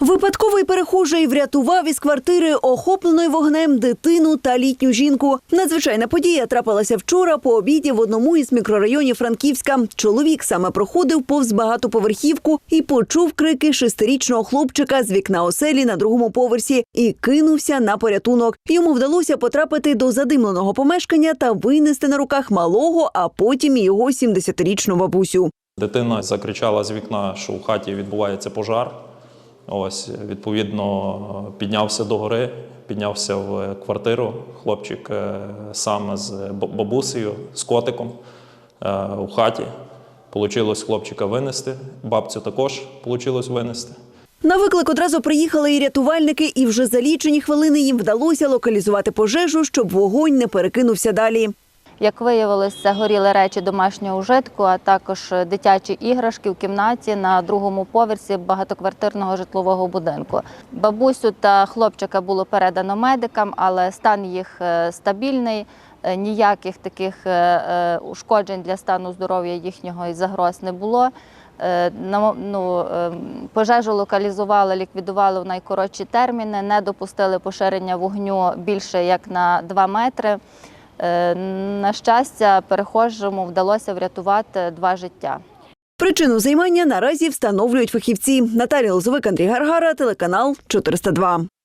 Випадковий перехожий врятував із квартири охопленої вогнем дитину та літню жінку. Надзвичайна подія трапилася вчора по обіді в одному із мікрорайонів Франківська. Чоловік саме проходив повз багатоповерхівку і почув крики шестирічного хлопчика з вікна оселі на другому поверсі і кинувся на порятунок. Йому вдалося потрапити до задимленого помешкання та винести на руках малого, а потім його 70-річну бабусю. Дитина закричала з вікна, що у хаті відбувається пожар. Ось, відповідно, піднявся до гори, піднявся в квартиру. Хлопчик е, сам з бабусею, з котиком е, у хаті. Получилось хлопчика винести, бабцю також получилось винести. На виклик одразу приїхали і рятувальники, і вже за лічені хвилини їм вдалося локалізувати пожежу, щоб вогонь не перекинувся далі. Як виявилось, це горіли речі домашнього ужитку, а також дитячі іграшки в кімнаті на другому поверсі багатоквартирного житлового будинку. Бабусю та хлопчика було передано медикам, але стан їх е, стабільний. е, Ніяких таких е, ушкоджень для стану здоров'я їхнього і загроз не було. Ну, е, пожежу локалізували, ліквідували в найкоротші терміни, не допустили поширення вогню більше як на 2 метри. Е, На щастя, перехожому вдалося врятувати два життя. Причину займання наразі встановлюють фахівці. Наталія Лозовик, Андрій Гаргара, телеканал 402.